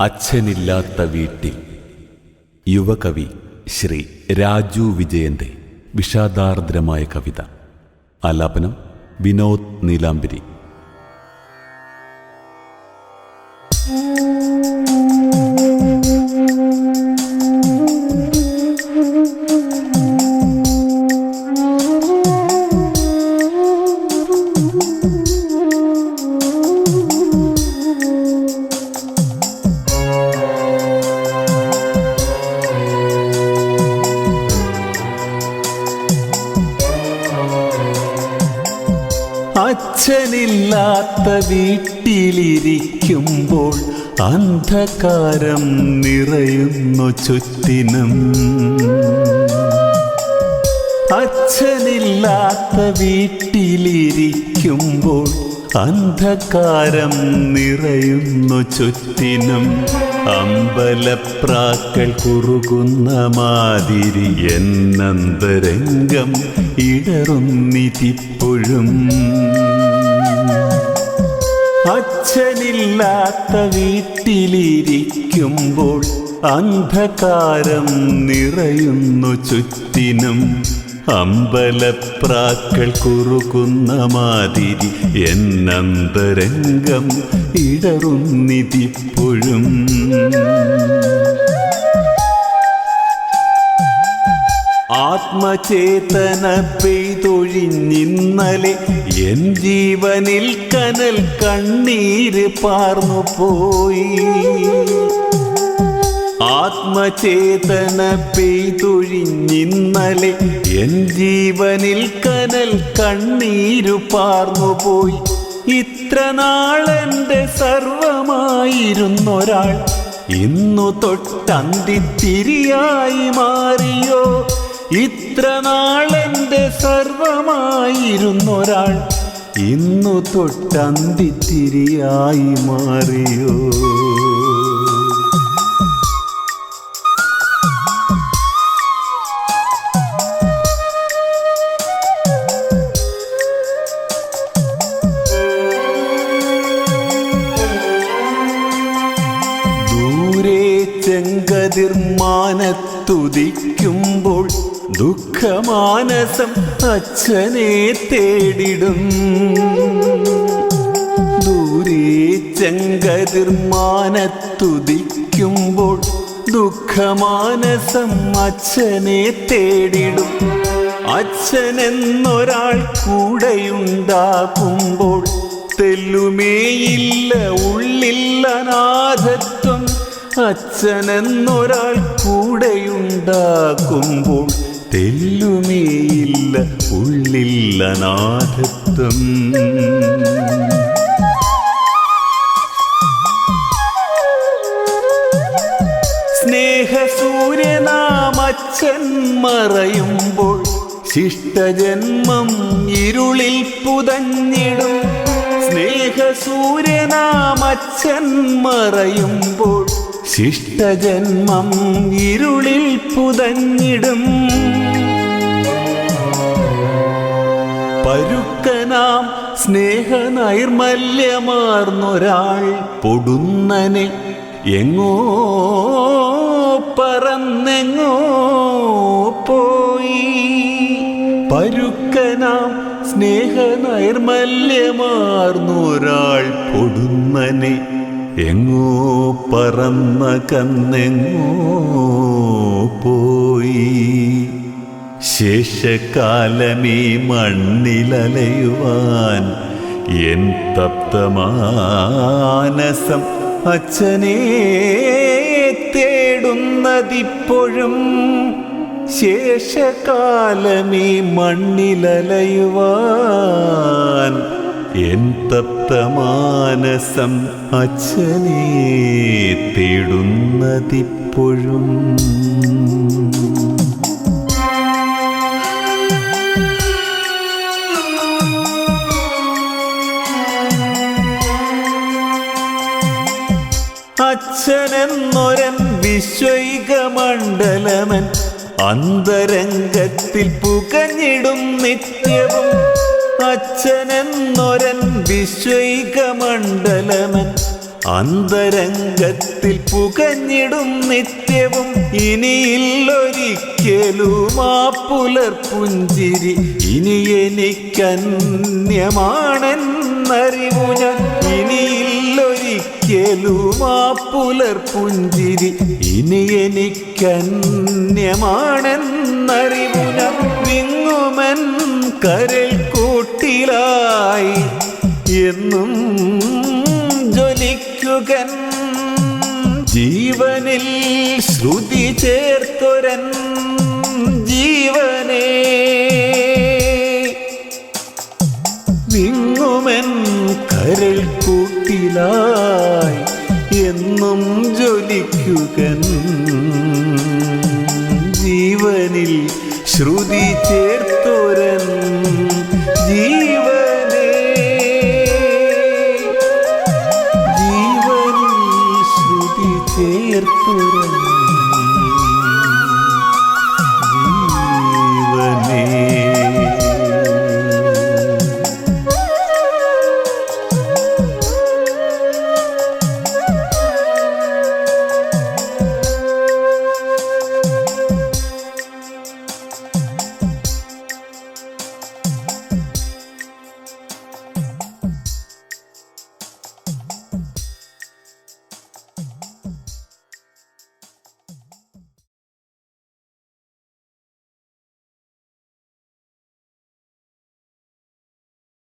അച്ഛനില്ലാത്ത വീട്ടിൽ. യുവകവി ശ്രീ രാജു വിജയന്റെ വിഷാദാർദ്രമായ കവിത. ആലാപനം വിനോദ് നീലാംബരി. അച്ഛനില്ലാത്ത വീട്ടിലിരിക്കുമ്പോൾ അന്ധകാരം നിറയുന്നു ചുറ്റിനും. അച്ഛനില്ലാത്ത വീട്ടിലിരിക്കുമ്പോൾ അന്ധകാരം നിറയുന്നു ചുറ്റിനും. അമ്പലപ്രാക്കൾ കുറുകുന്ന മാതിരി എന്നന്തരംഗം ഇടറുന്നിതിപ്പോഴും അച്ഛനില്ലാത്ത വീട്ടിലിരിക്കുമ്പോൾ അന്ധകാരം നിറയുന്നു ചുറ്റിനും. അമ്പലപ്രാക്കൾ കുറുകുന്ന മാതിരി എന്നന്തരംഗം ഇടറുന്നിതിപ്പോഴും ആത്മചേതന പെയ്തൊഴിഞ്ഞിന്നലെ എൻ ജീവനിൽ കനൽ കണ്ണീര് പാർന്നു പോയി. ആത്മചേതന പെയ്തൊഴിഞ്ഞിന്നലെ എൻ ജീവനിൽ കനൽ കണ്ണീരു പാർന്നു പോയി. ഇത്ര നാളെന്റെ സർവമായിരുന്നൊരാൾ ഇന്നു തൊട്ടന്തിത്തിരിയായി മാറിയോ? ഇത്ര നാളെന്റെ സർവമായിരുന്നൊരാൾ ഇന്നു തൊട്ടന്തിത്തിരിയായി മാറിയോ? ദൂരെ ചെങ്കതിർമാനത്തുദിക്കുമ്പോൾ ദുഃഖമാനസം അച്ഛനെ തേടിടും. ദൂരെ ചെങ്കതിർമാനത്തുദിക്കുമ്പോൾ ദുഃഖമാനസം അച്ഛനെ തേടിടും. അച്ഛനെന്നൊരാൾ കൂടെയുണ്ടാകുമ്പോൾ തെല്ലുമേയില്ല ഉള്ളില്ല നാഥത്വം അച്ഛനെന്നൊരാൾ കൂടെയുണ്ടാക്കുമ്പോൾ തെല്ലുമേയില്ല ഉള്ളില്ല നാഥത്വം. സ്നേഹസൂര്യനാമച്ഛൻ മറയുമ്പോൾ ശിഷ്ടജന്മം ഇരുളിൽ പുതഞ്ഞിടും. സ്നേഹസൂര്യനാമച്ഛൻ മറയുമ്പോൾ ശിഷ്ടജന്മം ഇരുളിൽ പുതഞ്ഞിടും. പരുക്കനാം സ്നേഹനൈർമല്യമാർന്നൊരാൾ പൊടുന്നനെ എങ്ങോ പറന്നെങ്ങോ പോയി. പരുക്കനാം സ്നേഹനൈർമല്യമാർന്നൊരാൾ പൊടുന്നനെ എങ്ങോ പറന്ന കന്നെങ്ങോ പോയി. ശേഷകാലമീ മണ്ണിലലയുവാൻ എൻ തപ്തമാനസം അച്ഛനെ തേടുന്നതിപ്പോഴും ശേഷകാലമീ മണ്ണിലലയുവാൻ എൻ അച്ഛനെ തേടുന്നതിപ്പോഴും. അച്ഛനെന്നൊരൻ വിശ്വൈകമണ്ഡലമൻ അന്തരംഗത്തിൽ പുകഞ്ഞിടും നിത്യവും അച്ഛനെന്നൊരൻ വിശ്വൈകമണ്ഡലമൻ അന്തരംഗത്തിൽ പുകഞ്ഞിടും നിത്യവും ഇനിയില്ലൊരിക്കലും ആ പുലർപ്പുഞ്ചിരി ഇനി എനിക്കന്യമാണെന്നറിവു ഞാൻ. ഇനിയില്ലൊരിക്കലും ആ പുലർപ്പുഞ്ചിരി ഇനി എനിക്കന്യമാണെന്നറിവു ഞാൻ. വിങ്ങുമൻ കരൾ കൂട്ടിലായി എന്നും ജ്വലിക്കുകൻ ജീവനിൽ ശ്രുതി ചേർത്തൊരൻ ജീവനേ. നിങ്ങുമെൻ കരൾ കൂട്ടിലായി എന്നും ജ്വലിക്കുകൻ ജീവനിൽ ശ്രുതി ചേർത്തൊരൻ